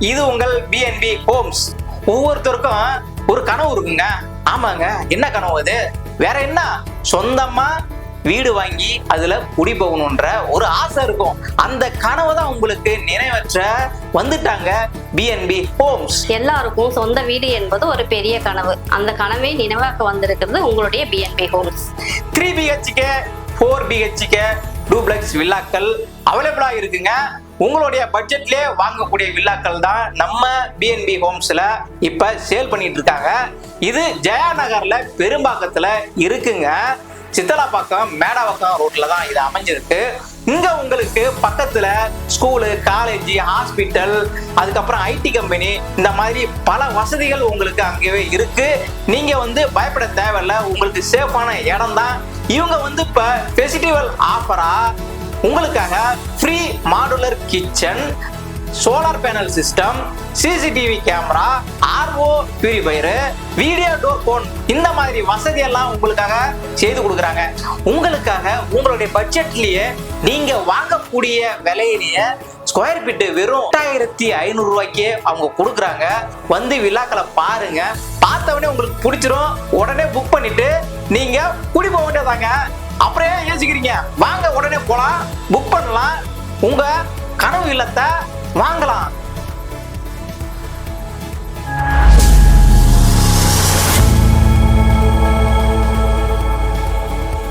இது உங்கள் PNB Holmes ஒவ்வொருத்தருக்கும் ஒரு கனவு இருக்குங்க. ஆமாங்க. என்ன கனவு அது? வேற என்ன? சொந்தமா வீடு வாங்கி அதுல குடி போகணுன்ற ஒரு ஆசை இருக்கும். அந்த கனவை தான் உங்களுக்கு நிறைவேற்ற வந்துட்டாங்க பிஎன்பி ஹோம்ஸ் எல்லாருக்கும் சொந்த வீடு என்பது ஒரு பெரிய கனவு. அந்த கனவை நினைவாக்க வந்திருக்கிறது உங்களுடைய PNB homes three BHK four BHK duplex வில்லாக்கள் அவைலபிளா இருக்குங்க. உங்களுடைய பட்ஜெட்லயே வாங்கக்கூடிய வில்லாக்கள் தான் நம்ம பிஎன்பி ஹோம்ஸ்ல இப்ப சேல் பண்ணிட்டு இருக்காங்க இது ஜெயா நகர்ல பெரும்பாக்கத்துல இருக்குங்க. சித்தலாப்பாக்கம் மேடாவாக்கம் ரோட்ல தான் இது அமைஞ்சிருக்கு. இங்க உங்களுக்கு பக்கத்துல ஸ்கூலு காலேஜ் ஹாஸ்பிட்டல் அதுக்கப்புறம் ஐடி கம்பெனி இந்த மாதிரி பல வசதிகள் உங்களுக்கு அங்கேயே இருக்கு. நீங்க வந்து பயப்பட தேவையில்ல. உங்களுக்கு சேஃபான இடம் தான் இவங்க வந்து இப்ப ஃபெஸ்டிவல் ஆஃபரா உங்களுக்காக free modular kitchen solar panel system CCTV camera RO purifier video door phone இந்த மாதிரி வசதி எல்லாம் உங்களுக்காக செய்து கொடுக்குறாங்க. உங்களுக்காக உங்களுடைய பட்ஜெட்லயே நீங்க வாங்கக்கூடிய விலையிலேயே ஸ்கொயர் ஃபீட்டு வெறும் எட்டாயிரத்தி ஐநூறு ரூபாய்க்கு அவங்க கொடுக்குறாங்க. வந்து விழாக்களை பாருங்க. பார்த்தவொடனே உங்களுக்கு பிடிச்சிரும். உடனே புக் பண்ணிட்டு நீங்க குடி போக வேண்டியதாங்க அப்புறம் ஏன் யோசிக்கிறீங்க? வாங்க உடனே போலாம் புக் பண்ணலாம். உங்க கனவு இல்லத்தை வாங்கலாம்.